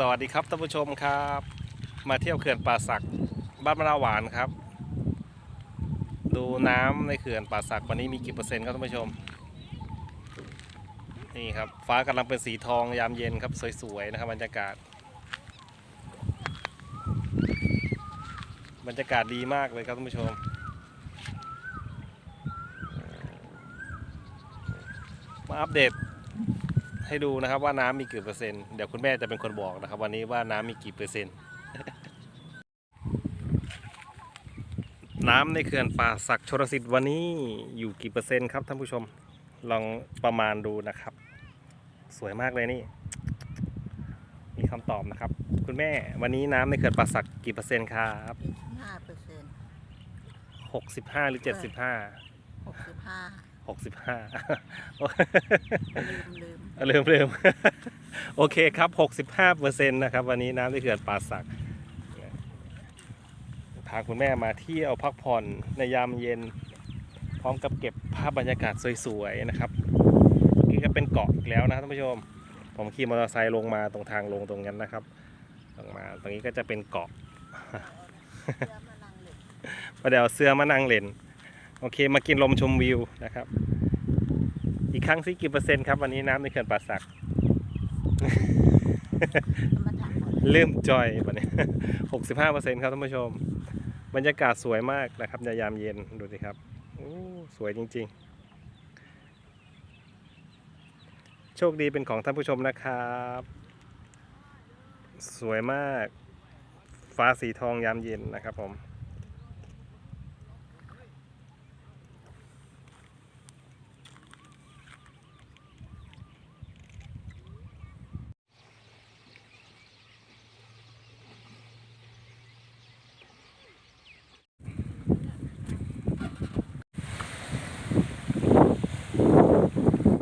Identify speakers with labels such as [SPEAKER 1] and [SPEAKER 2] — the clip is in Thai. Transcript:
[SPEAKER 1] สวัสดีครับท่านผู้ชมครับ มาเที่ยวเขื่อนป่าสักบ้านมะนาวหวานครับ ดูน้ำในเขื่อนป่าสักวันนี้มีกี่เปอร์เซ็นต์ครับท่านผู้ชมนี่ครับฟ้ากำลังเป็นสีทองยามเย็นครับสวยๆนะครับบรรยากาศ บรรยากาศดีมากเลยครับท่านผู้ชมมาอัปเดต ให้ดูนะครับว่าน้ำมีกี่เปอร์เซ็นต์เดี๋ยวคุณแม่จะเป็นคนบอกนะครับ วันนี้ว่าน้ำมีกี่เปอร์เซ็นต์น้ำในเขื่อนป่าศักดิ์ชลสิทธิ์วันนี้อยู่กี่เปอร์เซ็นต์ครับท่านผู้ชมลองประมาณดูนะครับ สวยมากเลยนี่ มีคำตอบนะครับ คุณแม่วันนี้น้ำในเขื่อนป่าศักดิ์กี่เปอร์เซ็นต์ครับ
[SPEAKER 2] ห้าเปอร์เซ็นต์
[SPEAKER 1] หกสิบห้าหรือเจ็ดสิบห้า
[SPEAKER 2] หกสิบห้า
[SPEAKER 1] หกสิบห้า
[SPEAKER 2] ลืมลืม
[SPEAKER 1] เริ่มเริ่มโอเคครับ 65เปอร์เซ็นต์นะครับ วันนี้น้ำในเขื่อนป่าสักพาคุณแม่มาเที่ยวพักผ่อนในยามเย็น พร้อมกับเก็บภาพบรรยากาศสวยๆนะครับนี่ก็เป็นเกาะอีกแล้วนะท่านผู้ชม ผมขี่มอเตอร์ไซค์ลงมาตรงทางลงตรงนั้นนะครับลงมาตรงนี้ก็จะเป็นเกาะ
[SPEAKER 2] เรือมาลังเหล็ก
[SPEAKER 1] ประเดี๋ยวเสื้อมานั่งเล่นโอเคมากินลมชมวิวนะครับ อีกครั้งสิกี่เปอร์เซ็นต์ครับวันนี้น้ำในเขื่อนป่าสัก
[SPEAKER 2] มาถามหมด
[SPEAKER 1] เริ่มจอยวันนี้65เปอร์เซ็นต์ครับท่านผู้ชม บรรยากาศสวยมากนะครับในยามเย็นดูสิครับโอ้สวยจริง ๆ โชคดีเป็นของท่านผู้ชมนะครับ สวยมาก ฟ้าสีทองยามเย็นนะครับผม